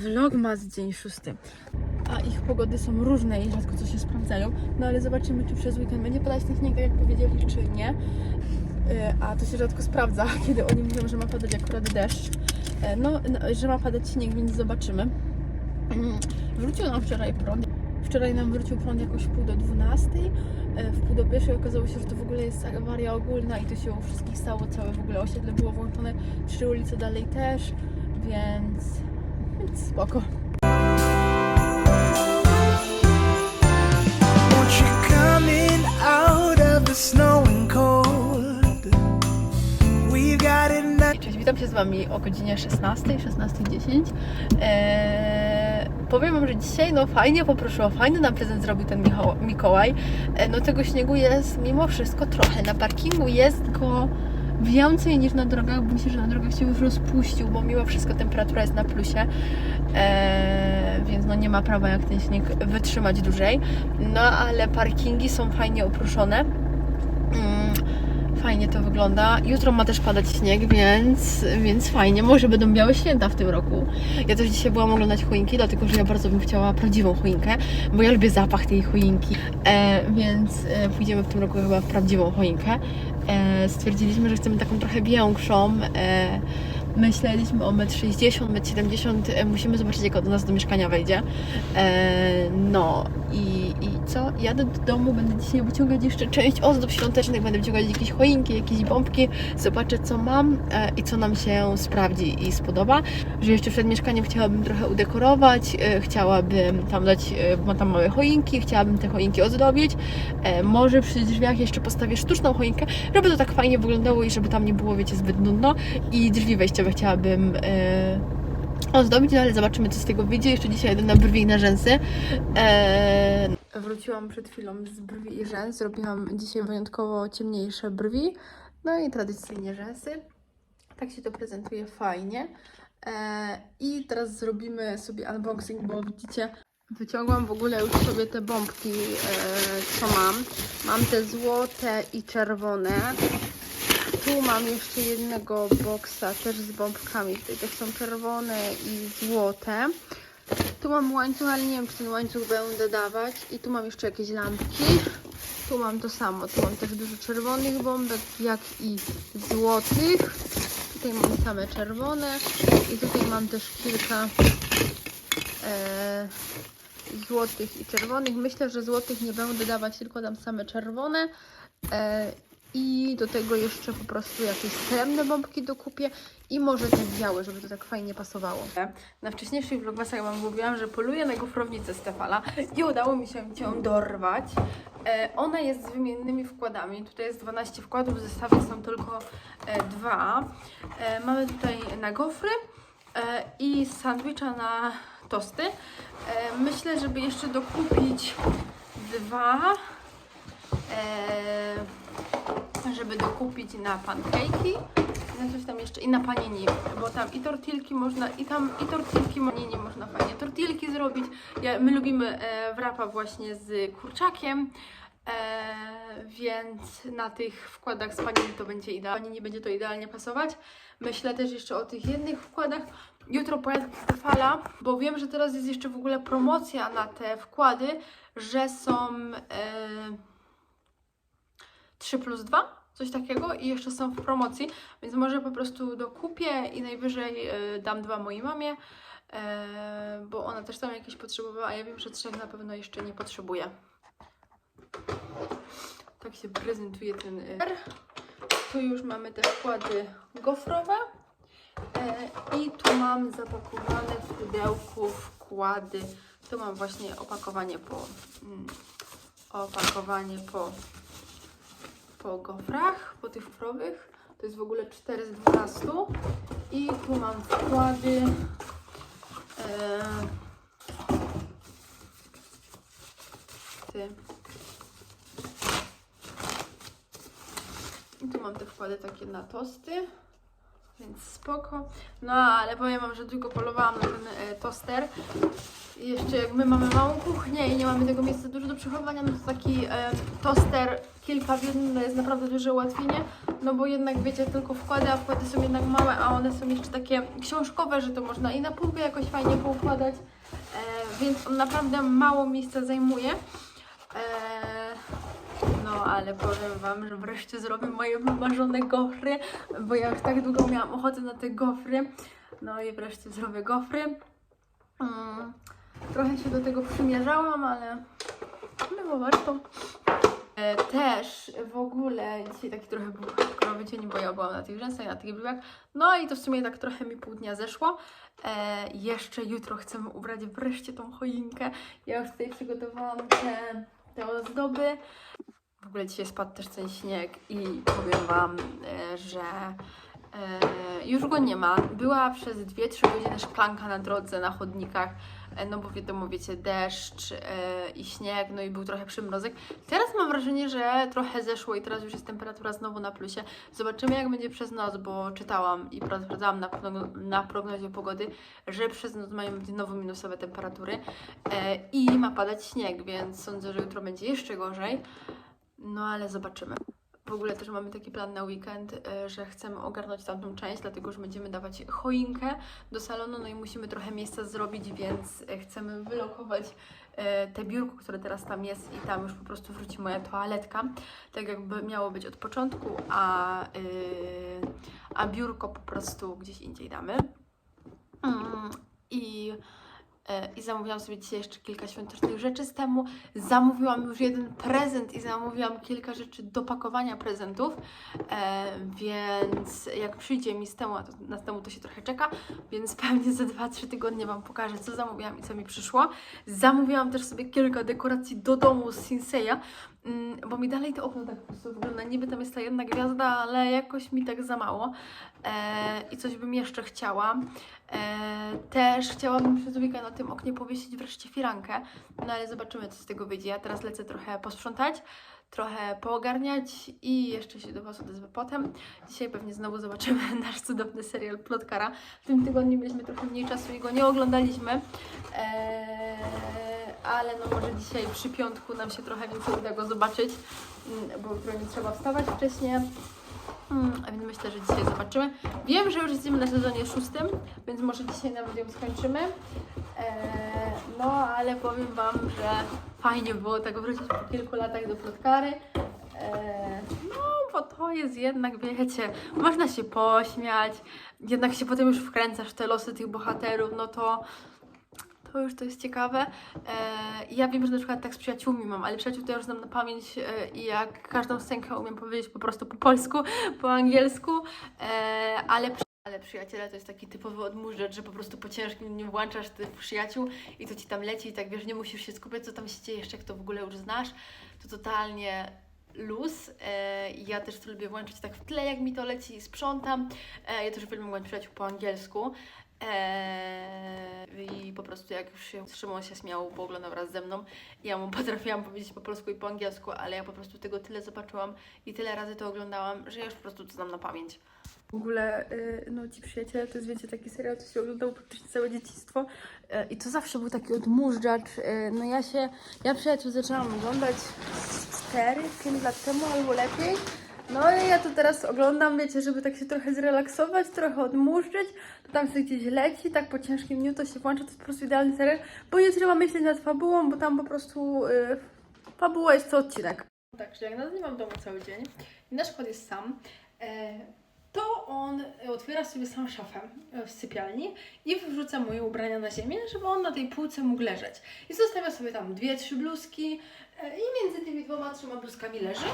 Vlogmas dzień szósty. A ich pogody są różne i rzadko co się sprawdzają. No ale zobaczymy, czy przez weekend będzie padać śnieg, tak jak powiedzieli, czy nie. Yy, A to się rzadko sprawdza, kiedy oni mówią, że ma padać akurat deszcz. Yy, No, no że ma padać śnieg, więc zobaczymy. Mm, Wrócił nam wczoraj prąd. Wczoraj nam wrócił prąd jakoś pół do 12. E, W pół do pierwszej okazało się, że to w ogóle jest awaria ogólna i to się u wszystkich stało. Całe w ogóle osiedle było włączone. Trzy ulice dalej też, więc, więc spoko. Cześć, witam się z Wami o godzinie 16, 16.10. Eee, powiem Wam, że dzisiaj no fajnie poprosiło, fajny nam prezent zrobił ten Mikołaj. E, no tego śniegu jest mimo wszystko trochę. Na parkingu jest go więcej niż na drogach, bo myślę, że na drogach się już rozpuścił, bo mimo wszystko temperatura jest na plusie. Eee, więc no nie ma prawa jak ten śnieg wytrzymać dłużej. No ale parkingi są fajnie oprószone. Fajnie to wygląda. Jutro ma też padać śnieg, więc, więc fajnie. Może będą białe święta w tym roku. Ja też dzisiaj byłam oglądać choinki, dlatego że ja bardzo bym chciała prawdziwą choinkę, bo ja lubię zapach tej choinki. E, więc e, pójdziemy w tym roku chyba w prawdziwą choinkę. E, stwierdziliśmy, że chcemy taką trochę większą. E, myśleliśmy o 1,60 m, 1,70 m. Musimy zobaczyć, jak do nas do mieszkania wejdzie. E, no i co? Jadę do domu, będę dzisiaj wyciągać jeszcze część ozdób świątecznych, będę wyciągać jakieś choinki, jakieś bombki, zobaczę co mam e, i co nam się sprawdzi i spodoba. Że jeszcze przed mieszkaniem chciałabym trochę udekorować, e, chciałabym tam dać, e, bo tam małe choinki, chciałabym te choinki ozdobić. Może przy drzwiach jeszcze postawię sztuczną choinkę, żeby to tak fajnie wyglądało i żeby tam nie było, wiecie, zbyt nudno. I drzwi wejściowe chciałabym ozdobić, no ale zobaczymy, co z tego wyjdzie. Jeszcze dzisiaj jadę na brwi i na rzęsy. Eee... Wróciłam przed chwilą z brwi i rzęs. Zrobiłam dzisiaj wyjątkowo ciemniejsze brwi. No i tradycyjnie rzęsy. Tak się to prezentuje fajnie. Eee... I teraz zrobimy sobie unboxing, bo widzicie, wyciągłam w ogóle już sobie te bombki, eee, co mam. Mam te złote i czerwone. Tu mam jeszcze jednego boksa też z bombkami. Tutaj też są czerwone i złote. Tu mam łańcuch, ale nie wiem, czy ten łańcuch będę dawać. I tu mam jeszcze jakieś lampki. Tu mam to samo. Tu mam też dużo czerwonych bombek, jak i złotych. Tutaj mam same czerwone. I tutaj mam też kilka e, złotych i czerwonych. Myślę, że złotych nie będę dawać, tylko dam same czerwone. E, i do tego jeszcze po prostu jakieś srebrne bombki dokupię i może te białe, żeby to tak fajnie pasowało. Na wcześniejszych vlogmasach Wam mówiłam, że poluję na gofrownicę Stefala i udało mi się ją dorwać. E, ona jest z wymiennymi wkładami. Tutaj jest 12 wkładów, w zestawie są tylko e, dwa. E, mamy tutaj na gofry e, i sandwicha na tosty. E, myślę, żeby jeszcze dokupić dwa. E, żeby dokupić na pancake'i, na coś tam jeszcze i na panini, bo tam i tortilki można, i tam i tortilki panini można fajnie tortilki zrobić. Ja, my lubimy e, wrapa właśnie z kurczakiem, e, więc na tych wkładach z panini to będzie idealnie, panini będzie to idealnie pasować. Myślę też jeszcze o tych jednych wkładach. Jutro pojadę do Stefala, bo wiem, że teraz jest jeszcze w ogóle promocja na te wkłady, że są... E, 3 plus 2, coś takiego i jeszcze są w promocji, więc może po prostu dokupię i najwyżej e, dam dwa mojej mamie, e, bo ona też tam jakieś potrzebowała, a ja wiem, że trzech na pewno jeszcze nie potrzebuje. Tak się prezentuje ten e, Tu już mamy te wkłady gofrowe i tu mam zapakowane w pudełku wkłady. Tu mam właśnie opakowanie po mm, opakowanie po po gofrach, po tych wprowych. To jest w ogóle 4 z 12. I tu mam wkłady. E, ty. I tu mam te wkłady takie na tosty. Więc spoko. No ale powiem wam, że tylko polowałam na ten e, toster. I jeszcze jak my mamy małą kuchnię i nie mamy tego miejsca dużo do przechowywania, no to taki e, toster kilka w jednym to jest naprawdę duże ułatwienie, no bo jednak wiecie, tylko wkłady, a wkłady są jednak małe, a one są jeszcze takie książkowe, że to można i na półkę jakoś fajnie poukładać, e, więc on naprawdę mało miejsca zajmuje. E, no, ale powiem Wam, że wreszcie zrobię moje wymarzone gofry, bo ja już tak długo miałam ochotę na te gofry. No i wreszcie zrobię gofry. Mm, trochę się do tego przymierzałam, ale było warto. E, Też w ogóle dzisiaj taki trochę był krowy dzień, bo ja byłam na tych rzęsach, na tych brwiach. No i to w sumie tak trochę mi pół dnia zeszło. E, jeszcze jutro chcemy ubrać wreszcie tą choinkę. Ja już tutaj przygotowałam te, te ozdoby. W ogóle dzisiaj spadł też ten śnieg i powiem Wam, e, że e, już go nie ma. Była przez 2-3 godziny szklanka na drodze, na chodnikach, e, no bo wiadomo, wiecie, deszcz i śnieg, no i był trochę przymrozek. Teraz mam wrażenie, że trochę zeszło i teraz już jest temperatura znowu na plusie. Zobaczymy jak będzie przez noc, bo czytałam i sprawdzałam na, progno- na prognozie pogody, że przez noc mają być znowu minusowe temperatury i ma padać śnieg, więc sądzę, że jutro będzie jeszcze gorzej. No ale zobaczymy. W ogóle też mamy taki plan na weekend, e, że chcemy ogarnąć tamtą część, dlatego że będziemy dawać choinkę do salonu, no i musimy trochę miejsca zrobić, więc e, chcemy wylokować e, te biurko, które teraz tam jest i tam już po prostu wróci moja toaletka, tak jakby miało być od początku, a, a biurko po prostu gdzieś indziej damy. Mm, I I zamówiłam sobie dzisiaj jeszcze kilka świątecznych rzeczy z temu. Zamówiłam już jeden prezent i zamówiłam kilka rzeczy do pakowania prezentów. E, więc jak przyjdzie mi z temu, to, na temu to się trochę czeka, więc pewnie za 2-3 tygodnie Wam pokażę, co zamówiłam i co mi przyszło. Zamówiłam też sobie kilka dekoracji do domu z Sinseya, bo mi dalej to okno tak po prostu wygląda. Niby tam jest ta jedna gwiazda, ale jakoś mi tak za mało. E, I coś bym jeszcze chciała. E, też chciałabym przez weekend na tym oknie powiesić wreszcie firankę, no ale zobaczymy, co z tego wyjdzie. Ja teraz lecę trochę posprzątać, trochę poogarniać i jeszcze się do Was odezwę potem. Dzisiaj pewnie znowu zobaczymy nasz cudowny serial Plotkara. W tym tygodniu mieliśmy trochę mniej czasu i go nie oglądaliśmy, e, ale no może dzisiaj przy piątku nam się trochę więcej uda go zobaczyć, mm, bo jutro nie trzeba wstawać wcześniej. Hmm, a więc myślę, że dzisiaj zobaczymy. Wiem, że już jesteśmy na sezonie szóstym, więc może dzisiaj nawet ją skończymy. Eee, no, ale powiem Wam, że fajnie było tak wrócić po kilku latach do plotkary. Eee, no, bo to jest jednak, wiecie, można się pośmiać, jednak się potem już wkręcasz w te losy tych bohaterów, no to to już to jest ciekawe. E, ja wiem, że na przykład tak z przyjaciółmi mam, ale przyjaciół to ja już znam na pamięć e, i jak każdą scenkę umiem powiedzieć po prostu po polsku, po angielsku, e, ale ale przyjaciele to jest taki typowy odmurzacz, że po prostu po ciężkim nie włączasz tych przyjaciół i to ci tam leci i tak wiesz, nie musisz się skupiać, co tam się dzieje, jeszcze jak to w ogóle już znasz, to totalnie luz. Ja też to lubię włączyć tak w tle, jak mi to leci sprzątam. Ja też uwielbiam oglądać przyjaciół po angielsku. Eee, I po prostu jak już się Szymon się śmiał, bo oglądał wraz ze mną, ja mu potrafiłam powiedzieć po polsku i po angielsku, ale ja po prostu tego tyle zobaczyłam i tyle razy to oglądałam, że ja już po prostu to znam na pamięć. W ogóle, y, no ci przyjaciele, to jest wiecie, taki serial, co się oglądało praktycznie całe dzieciństwo y, i to zawsze był taki odmurzacz. y, No ja się, ja przyjaciół zaczęłam oglądać 4-5 lat temu albo lepiej. No i ja to teraz oglądam, wiecie, żeby tak się trochę zrelaksować, trochę odmurzyć, to tam sobie gdzieś leci, tak po ciężkim dniu to się włącza, to jest po prostu idealny serial, bo nie trzeba myśleć nad fabułą, bo tam po prostu y, fabuła jest co odcinek. Także jak nagrywam w domu cały dzień i nasz kod jest sam, e, to on otwiera sobie sam szafę e, w sypialni i wrzuca moje ubrania na ziemię, żeby on na tej półce mógł leżeć. I zostawia sobie tam dwie, trzy bluzki e, i między tymi dwoma, trzema bluzkami leży,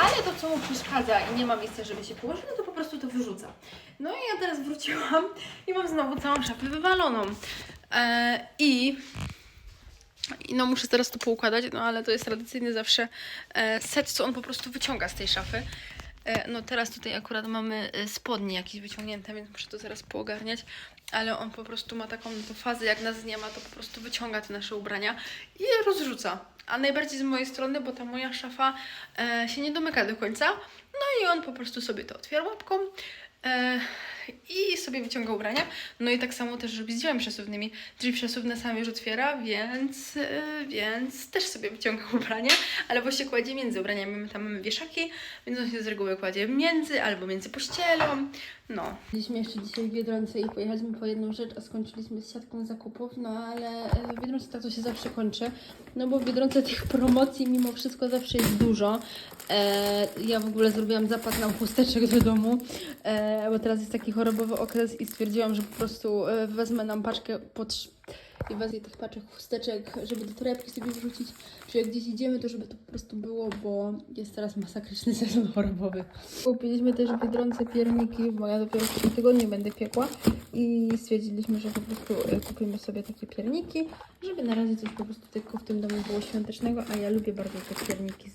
ale to, co mu przeszkadza i nie ma miejsca, żeby się położyć, no to po prostu to wyrzuca. No i ja teraz wróciłam i mam znowu całą szafę wywaloną. E, I no muszę teraz to poukładać, no ale to jest tradycyjny zawsze e, set, co on po prostu wyciąga z tej szafy. E, no teraz tutaj akurat mamy e, spodnie jakieś wyciągnięte, więc muszę to zaraz poogarniać. Ale on po prostu ma taką to fazę, jak nas nie ma, to po prostu wyciąga te nasze ubrania i je rozrzuca. A najbardziej z mojej strony, bo ta moja szafa e, się nie domyka do końca. No i on po prostu sobie to otwiera łapką, E, I sobie wyciąga ubrania. No i tak samo też robi z drzwiami przesuwnymi. Drzwi przesuwne sam już otwiera, więc, e, więc też sobie wyciąga ubrania, ale właśnie kładzie między ubraniami. My tam mamy wieszaki, więc on się z reguły kładzie między albo między pościelą. No, Byliśmy jeszcze dzisiaj w Biedronce i pojechaliśmy po jedną rzecz, a skończyliśmy z siatką zakupów, no ale e, w Biedronce tak to się zawsze kończy, no bo w Biedronce tych promocji mimo wszystko zawsze jest dużo. E, ja w ogóle zrobiłam zapas na chusteczek do domu, e, bo teraz jest taki chorobowy okres i stwierdziłam, że po prostu e, wezmę nam paczkę pod i wezmę tych paczek chusteczek, żeby do torebki sobie wrzucić, że jak gdzieś idziemy, to żeby to po prostu było, bo jest teraz masakryczny sezon chorobowy. Kupiliśmy też Biedronce pierniki, bo ja dopiero w tym tygodniu będę piekła i stwierdziliśmy, że po prostu e, kupimy sobie takie pierniki, żeby na razie coś po prostu tylko w tym domu było świątecznego, a ja lubię bardzo te pierniki z.